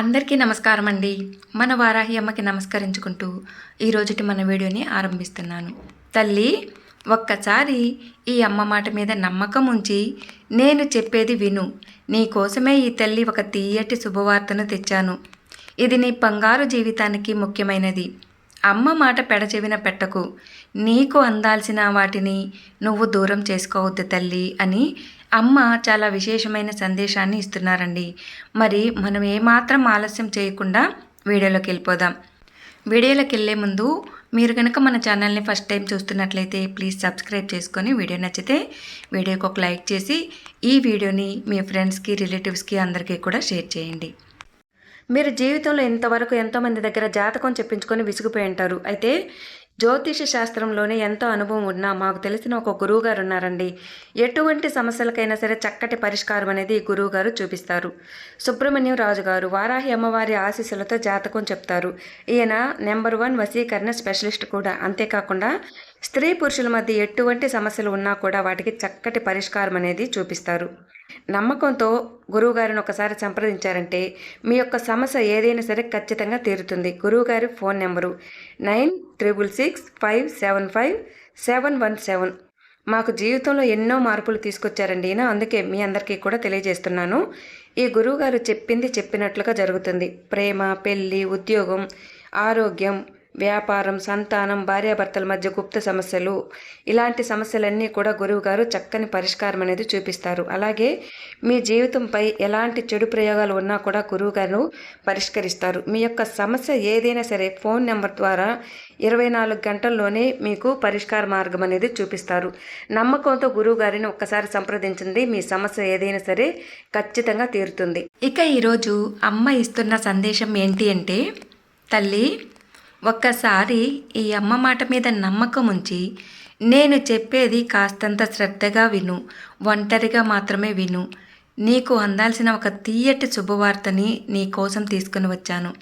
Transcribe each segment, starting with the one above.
అందరికీ నమస్కారం అండి. మన వారాహి అమ్మకి నమస్కరించుకుంటూ ఈరోజుటి మన వీడియోని ఆరంభిస్తున్నాను. తల్లి ఒక్కసారి ఈ అమ్మ మాట మీద నమ్మకం ఉంచి నేను చెప్పేది విను. నీ కోసమే ఈ తల్లి ఒక తీయటి శుభవార్తను తెచ్చాను. ఇది నీ బంగారు జీవితానికి ముఖ్యమైనది. అమ్మ మాట పెడచెవిన పెట్టకు. నీకు అందాల్సిన వాటిని నువ్వు దూరం చేసుకోవద్దు తల్లి అని అమ్మ చాలా విశేషమైన సందేశాన్ని ఇస్తున్నారండి. మరి మనం ఏమాత్రం ఆలస్యం చేయకుండా వీడియోలోకి వెళ్ళిపోదాం. వీడియోలోకి వెళ్ళే ముందు మీరు కనుక మన ఛానల్ని ఫస్ట్ టైం చూస్తున్నట్లయితే ప్లీజ్ సబ్స్క్రైబ్ చేసుకొని వీడియో నచ్చితే వీడియోకి ఒక లైక్ చేసి ఈ వీడియోని మీ ఫ్రెండ్స్కి రిలేటివ్స్కి అందరికీ కూడా షేర్ చేయండి. మీరు జీవితంలో ఇంతవరకు ఎంతోమంది దగ్గర జాతకం చెప్పించుకొని విసిగిపోయి ఉంటారు. అయితే జ్యోతిష శాస్త్రంలోనే ఎంతో అనుభవం ఉన్నా మాకు తెలిసిన ఒక గురువు గారు ఉన్నారండి ఎటువంటి సమస్యలకైనా సరే చక్కటి పరిష్కారం అనేది ఈ గురువు గారు చూపిస్తారు. సుబ్రహ్మణ్యం రాజు గారు వారాహి అమ్మవారి ఆశీస్సులతో జాతకం చెప్తారు. ఈయన నెంబర్ వన్ వశీకరణ స్పెషలిస్ట్ కూడా. అంతేకాకుండా స్త్రీ పురుషుల మధ్య ఎటువంటి సమస్యలు ఉన్నా కూడా వాటికి చక్కటి పరిష్కారం అనేది చూపిస్తారు. నమ్మకంతో గురువుగారిని ఒకసారి సంప్రదించారంటే మీ యొక్క సమస్య ఏదైనా సరే ఖచ్చితంగా తీరుతుంది. గురువుగారి phone number nine triple six five seven five seven one seven. మాకు జీవితంలో ఎన్నో మార్పులు తీసుకొచ్చారండి ఈయన. అందుకే మీ అందరికీ కూడా తెలియజేస్తున్నాను. ఈ గురువుగారు చెప్పింది చెప్పినట్లుగా జరుగుతుంది. ప్రేమ పెళ్ళి ఉద్యోగం ఆరోగ్యం వ్యాపారం సంతానం భార్యాభర్తల మధ్య గుప్త సమస్యలు. ఇలాంటి సమస్యలన్నీ కూడా గురువు గారు చక్కని పరిష్కారం అనేది చూపిస్తారు. అలాగే మీ జీవితంపై ఎలాంటి చెడు ప్రయోగాలు ఉన్నా కూడా గురువు గారు పరిష్కరిస్తారు. మీ యొక్క సమస్య ఏదైనా సరే ఫోన్ నెంబర్ ద్వారా ఇరవై నాలుగు గంటల్లోనే మీకు పరిష్కార మార్గం అనేది చూపిస్తారు. నమ్మకంతో గురువు గారిని ఒక్కసారి సంప్రదించింది మీ సమస్య ఏదైనా సరే ఖచ్చితంగా తీరుతుంది. ఇక ఈరోజు అమ్మ ఇస్తున్న సందేశం ఏంటి అంటే తల్లి ఒక్కసారి ఈ అమ్మ మాట మీద నమ్మకం ఉంచి నేను చెప్పేది కాస్తంత శ్రద్ధగా విను ఒంటరిగా మాత్రమే విను. నీకు అందాల్సిన ఒక తీయటి శుభవార్తని నీ కోసం తీసుకుని వచ్చాను.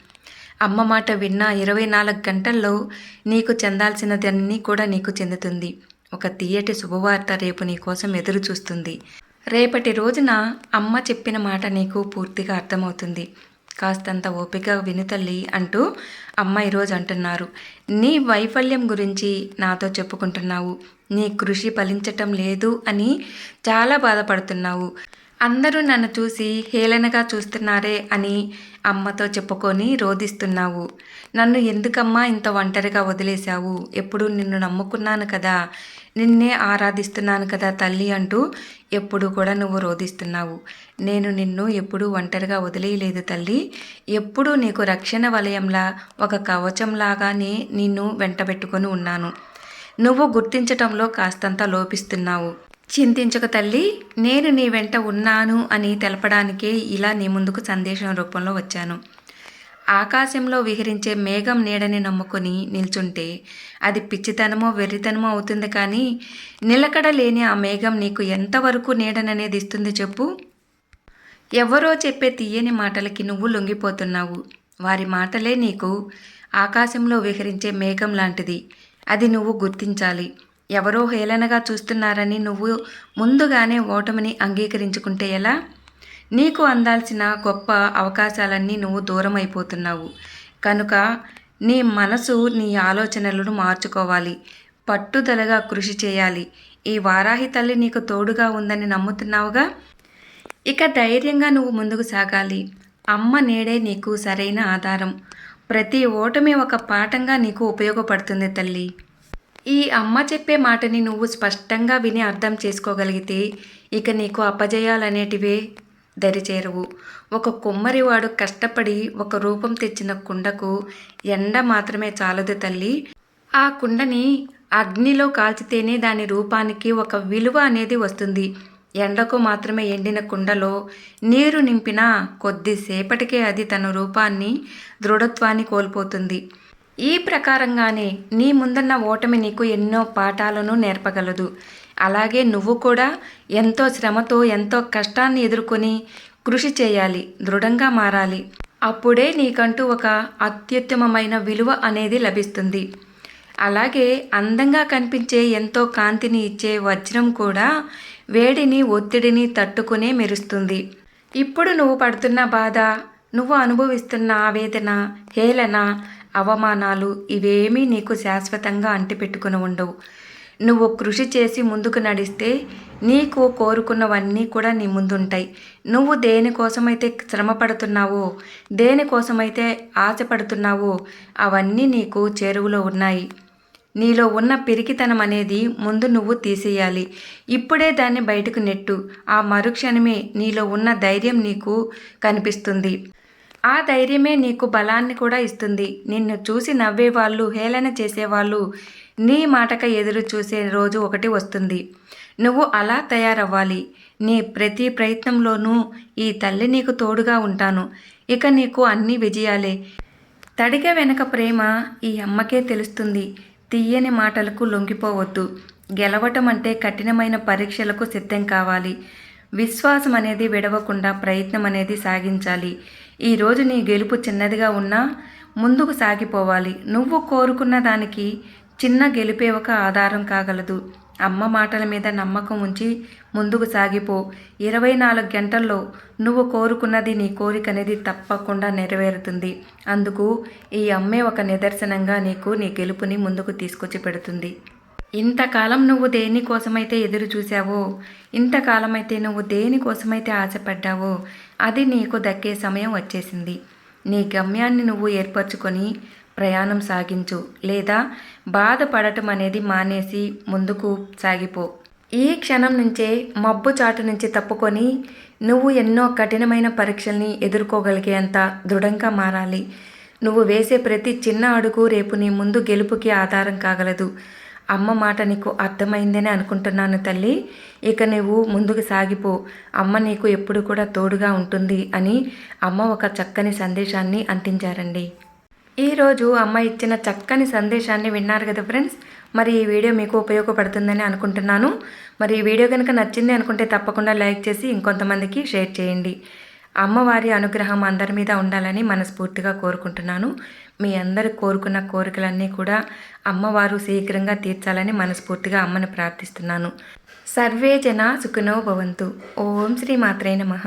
అమ్మ మాట విన్న ఇరవై నాలుగు గంటల్లో నీకు చెందాల్సినదన్నీ కూడా నీకు చెందుతుంది. ఒక తీయటి శుభవార్త రేపు నీ కోసం ఎదురు చూస్తుంది. రేపటి రోజున అమ్మ చెప్పిన మాట నీకు పూర్తిగా అర్థమవుతుంది. కాస్తంత ఓపిక వినుతల్లి అంటూ అమ్మ ఈరోజు అంటున్నారు. నీ వైఫల్యం గురించి నాతో చెప్పుకుంటున్నావు. నీ కృషి ఫలించటం లేదు అని చాలా బాధపడుతున్నావు. అందరూ నన్ను చూసి హేళనగా చూస్తున్నారే అని అమ్మతో చెప్పుకొని రోధిస్తున్నావు. నన్ను ఎందుకమ్మా ఇంత ఒంటరిగా వదిలేశావు? ఎప్పుడు నిన్ను నమ్ముకున్నాను కదా. నిన్నే ఆరాధిస్తున్నాను కదా తల్లి అంటూ ఎప్పుడు కూడా నువ్వు రోధిస్తున్నావు. నేను నిన్ను ఎప్పుడూ ఒంటరిగా వదిలేయలేదు తల్లి. ఎప్పుడూ నీకు రక్షణ వలయంలా ఒక కవచంలాగానే నిన్ను వెంటబెట్టుకొని ఉన్నాను. నువ్వు గుర్తించటంలో కాస్తంత లోపిస్తున్నావు. చింతించక తల్లి. నేను నీ వెంట ఉన్నాను అని తెలపడానికే ఇలా నీ ముందుకు సందేశం రూపంలో వచ్చాను. ఆకాశంలో విహరించే మేఘం నీడని నమ్ముకొని నిల్చుంటే అది పిచ్చితనమో వెర్రితనమో అవుతుంది కానీ నిలకడ లేని ఆ మేఘం నీకు ఎంతవరకు నీడననేది ఇస్తుంది చెప్పు. ఎవరో చెప్పే తీయని మాటలకి నువ్వు లొంగిపోతున్నావు. వారి మాటలే నీకు ఆకాశంలో విహరించే మేఘం లాంటిది. అది నువ్వు గుర్తించాలి. ఎవరో హేళనగా చూస్తున్నారని నువ్వు ముందుగానే ఓటమిని అంగీకరించుకుంటే ఎలా? నీకు అందాల్సిన గొప్ప అవకాశాలన్నీ నువ్వు దూరం అయిపోతున్నావు కనుక నీ మనసు నీ ఆలోచనలను మార్చుకోవాలి. పట్టుదలగా కృషి చేయాలి. ఈ వారాహి తల్లి నీకు తోడుగా ఉందని నమ్ముతున్నావుగా? ఇక ధైర్యంగా నువ్వు ముందుకు సాగాలి. అమ్మ నేడే నీకు సరైన ఆధారం. ప్రతి ఓటమి ఒక పాఠంగా నీకు ఉపయోగపడుతుంది తల్లి. ఈ అమ్మ చెప్పే మాటని నువ్వు స్పష్టంగా విని అర్థం చేసుకోగలిగితే ఇక నీకు అపజయాలనేటివే దరిచేరవు. ఒక కుమ్మరివాడు కష్టపడి ఒక రూపం తెచ్చిన కుండకు ఎండ మాత్రమే చాలదు తల్లి. ఆ కుండని అగ్నిలో కాల్చితేనే దాని రూపానికి ఒక విలువ అనేది వస్తుంది. ఎండకు మాత్రమే ఎండిన కుండలో నీరు నింపినా కొద్దిసేపటికే అది తన రూపాన్ని దృఢత్వాన్ని కోల్పోతుంది. ఈ ప్రకారంగానే నీ ముందున్న ఓటమి నీకు ఎన్నో పాఠాలను నేర్పగలదు. అలాగే నువ్వు కూడా ఎంతో శ్రమతో ఎంతో కష్టాన్ని ఎదుర్కొని కృషి చేయాలి దృఢంగా మారాలి. అప్పుడే నీకంటూ ఒక అత్యుత్తమమైన విలువ అనేది లభిస్తుంది. అలాగే అందంగా కనిపించే ఎంతో కాంతిని ఇచ్చే వజ్రం కూడా వేడిని ఒత్తిడిని తట్టుకునే మెరుస్తుంది. ఇప్పుడు నువ్వు పడుతున్న బాధ నువ్వు అనుభవిస్తున్న ఆవేదన హేళన అవమానాలు ఇవేమీ నీకు శాశ్వతంగా అంటిపెట్టుకుని ఉండవు. నువ్వు కృషి చేసి ముందుకు నడిస్తే నీకు కోరుకున్నవన్నీ కూడా నీ ముందుంటాయి. నువ్వు దేనికోసమైతే శ్రమ పడుతున్నావో దేనికోసమైతే ఆశపడుతున్నావో అవన్నీ నీకు చేరువలో ఉన్నాయి. నీలో ఉన్న పిరికితనం అనేది ముందు నువ్వు తీసేయాలి. ఇప్పుడే దాన్ని బయటకు నెట్టు. ఆ మరుక్షణమే నీలో ఉన్న ధైర్యం నీకు కనిపిస్తుంది. ఆ ధైర్యమే నీకు బలాన్ని కూడా ఇస్తుంది. నిన్ను చూసి నవ్వేవాళ్ళు హేళన చేసేవాళ్ళు నీ మాటక ఎదురు చూసే రోజు ఒకటి వస్తుంది. నువ్వు అలా తయారవ్వాలి. నీ ప్రతి ప్రయత్నంలోనూ ఈ తల్లి నీకు తోడుగా ఉంటాను. ఇక నీకు అన్ని విజయాలే. తడిగ వెనక ప్రేమ ఈ అమ్మకే తెలుస్తుంది. తీయని మాటలకు లొంగిపోవద్దు. గెలవటం అంటే కఠినమైన పరీక్షలకు సిద్ధం కావాలి. విశ్వాసం అనేది విడవకుండా ప్రయత్నం అనేది సాగించాలి ఈరోజు నీ గెలుపు చిన్నదిగా ఉన్నా ముందుకు సాగిపోవాలి. నువ్వు కోరుకున్న దానికి చిన్న గెలిపే ఒక ఆధారం కాగలదు. అమ్మ మాటల మీద నమ్మకం ఉంచి ముందుకు సాగిపో. ఇరవై నాలుగు గంటల్లో నువ్వు కోరుకున్నది నీ కోరిక అనేది తప్పకుండా నెరవేరుతుంది. అందుకు ఈ అమ్మే ఒక నిదర్శనంగా నీకు నీ గెలుపుని ముందుకు తీసుకొచ్చి పెడుతుంది. ఇంతకాలం నువ్వు దేనికోసమైతే ఎదురు చూసావో ఇంతకాలమైతే నువ్వు దేనికోసమైతే ఆశపడ్డావో అది నీకు దక్కే సమయం వచ్చేసింది. నీ గమ్యాన్ని నువ్వు ఏర్పరచుకొని ప్రయాణం సాగించు లేదా బాధపడటం అనేది మానేసి ముందుకు సాగిపో. ఈ క్షణం నుంచే మబ్బు చాటు నుంచి తప్పుకొని నువ్వు ఎన్నో కఠినమైన పరీక్షల్ని ఎదుర్కోగలిగేంత దృఢంగా మారాలి. నువ్వు వేసే ప్రతి చిన్న అడుగు రేపు నీ ముందు గెలుపుకి ఆధారం కాగలదు. అమ్మ మాట నీకు అర్థమైందని అనుకుంటున్నాను తల్లి. ఇక నువ్వు ముందుకు సాగిపో. అమ్మ నీకు ఎప్పుడు కూడా తోడుగా ఉంటుంది అని అమ్మ ఒక చక్కని సందేశాన్ని అందించారండి ఈరోజు అమ్మ ఇచ్చిన చక్కని సందేశాన్ని విన్నారు కదా ఫ్రెండ్స్? మరి ఈ వీడియో మీకు ఉపయోగపడుతుందని అనుకుంటున్నాను. మరి ఈ వీడియో కనుక నచ్చింది అనుకుంటే తప్పకుండా లైక్ చేసి ఇంకొంతమందికి షేర్ చేయండి. అమ్మవారి అనుగ్రహం అందరి మీద ఉండాలని మనస్ఫూర్తిగా కోరుకుంటున్నాను. మీ అందరు కోరుకున్న కోరికలన్నీ కూడా అమ్మవారు శీఘ్రంగా తీర్చాలని మనస్ఫూర్తిగా అమ్మను ప్రార్థిస్తున్నాను. సర్వే జన సుఖనో భవంతు. ఓం శ్రీ మాత్రే నమః.